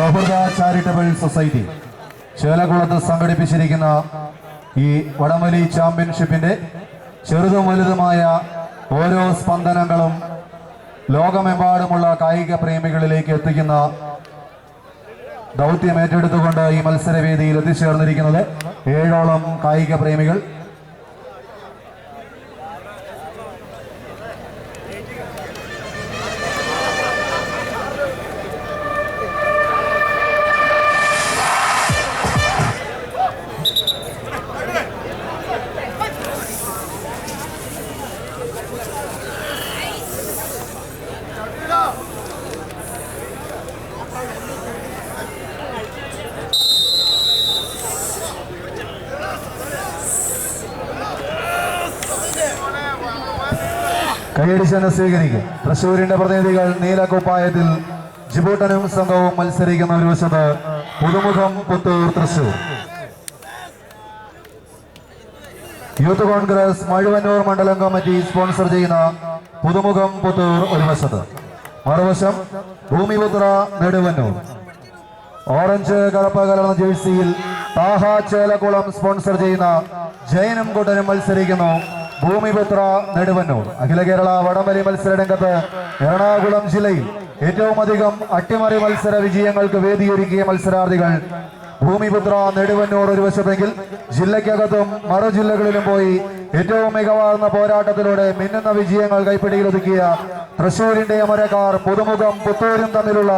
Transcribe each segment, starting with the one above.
സൗഹൃദ charitable society. ചേലകുളത്ത് സംഘടിപ്പിച്ചിരിക്കുന്ന ഈ വടമലി ചാമ്പ്യൻഷിപ്പിന്റെ ചെറുതും വലുതുമായ ഓരോ സ്പന്ദനങ്ങളും ലോകമെമ്പാടുമുള്ള കായിക പ്രേമികളിലേക്ക് എത്തിക്കുന്ന ദൗത്യം ഏറ്റെടുത്തുകൊണ്ട് ഈ മത്സരവേദിയിൽ എത്തിച്ചേർന്നിരിക്കുന്നത് ഏഴോളം കായിക പ്രേമികൾ. കൈയടിച്ചെന്ന് സ്വീകരിക്കും. തൃശൂരിന്റെ പ്രതിനിധികൾ നീലക്കുപ്പായത്തിൽ ജിബൂട്ടനും സംഘവും മത്സരിക്കുന്ന ഒരു വശത്ത് പുതുമുഖം പുത്തൂർ തൃശൂർ യൂത്ത് കോൺഗ്രസ് മഴുവന്നൂർ മണ്ഡലം കമ്മിറ്റി സ്പോൺസർ ചെയ്യുന്ന പുതുമുഖം പുത്തൂർ ഒരു വശത്ത്. മറുവശം ഭൂമിപുത്ര നെടുവന്നൂർ. ഓറഞ്ച് കറുപ്പ കലർന്ന ജേഴ്സിയിൽ താഹ ചേലക്കുളം സ്പോൺസർ ചെയ്യുന്ന ജയനും കൂട്ടനും മത്സരിക്കുന്നു ഭൂമിപുത്ര നെടുവന്നൂർ. അഖില കേരള വടംവലി മത്സര രംഗത്ത് എറണാകുളം ജില്ലയിൽ ഏറ്റവും അധികം അട്ടിമറി മത്സര വിജയങ്ങൾക്ക് വേദിയൊരുക്കിയ മത്സരാർത്ഥികൾ ഭൂമിപുത്ര നെടുവന്നൂർ ഒരു വശത്തെങ്കിൽ ജില്ലയ്ക്കകത്തും മറു ജില്ലകളിലും പോയി ഏറ്റവും മികവാർന്ന പോരാട്ടത്തിലൂടെ മിന്നുന്ന വിജയങ്ങൾ കൈപ്പിടിയിലൊതുക്കിയ തൃശൂരിന്റെ അമരക്കാർ പുതുമുഖം പുത്തൂരും തമ്മിലുള്ള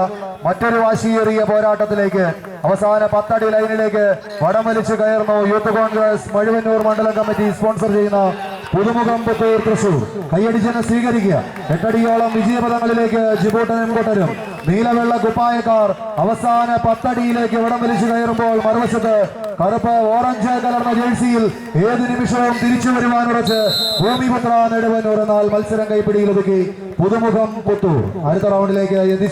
മറ്റൊരു വാശിയേറിയ പോരാട്ടത്തിലേക്ക് അവസാന പത്തടി ലൈനിലേക്ക് വടം വലിച്ചു കയറുന്നു യൂത്ത് കോൺഗ്രസ് മഴുവന്നൂർ മണ്ഡലം കമ്മിറ്റി സ്പോൺസർ ചെയ്യുന്ന പുതുമുഖം പുത്തൂർ തൃശൂർ. കൈയടിച്ചെന്ന് സ്വീകരിക്കുക. എട്ടടിയോളം വിജയപഥങ്ങളിലേക്ക് ജിബൂട്ടനും കൊട്ടരും നീലവെള്ള കുപ്പായക്കാർ അവസാന പത്തടിയിലേക്ക് ഇവിടം വലിച്ചു കയറുമ്പോൾ മറുവശത്ത് കറുപ്പ് ഓറഞ്ച് കലർന്ന ജേഴ്സിയിൽ ഏത് നിമിഷവും തിരിച്ചു വരുവാനുറച്ച് ഭൂമിപുത്ര നെടുവൻ ഒരു നാൾ മത്സരം കൈപ്പിടിയിലൊതുക്കി പുതുമുഖം പുത്തൂർ. അടുത്ത റൗണ്ടിലേക്ക് എത്തിച്ചു.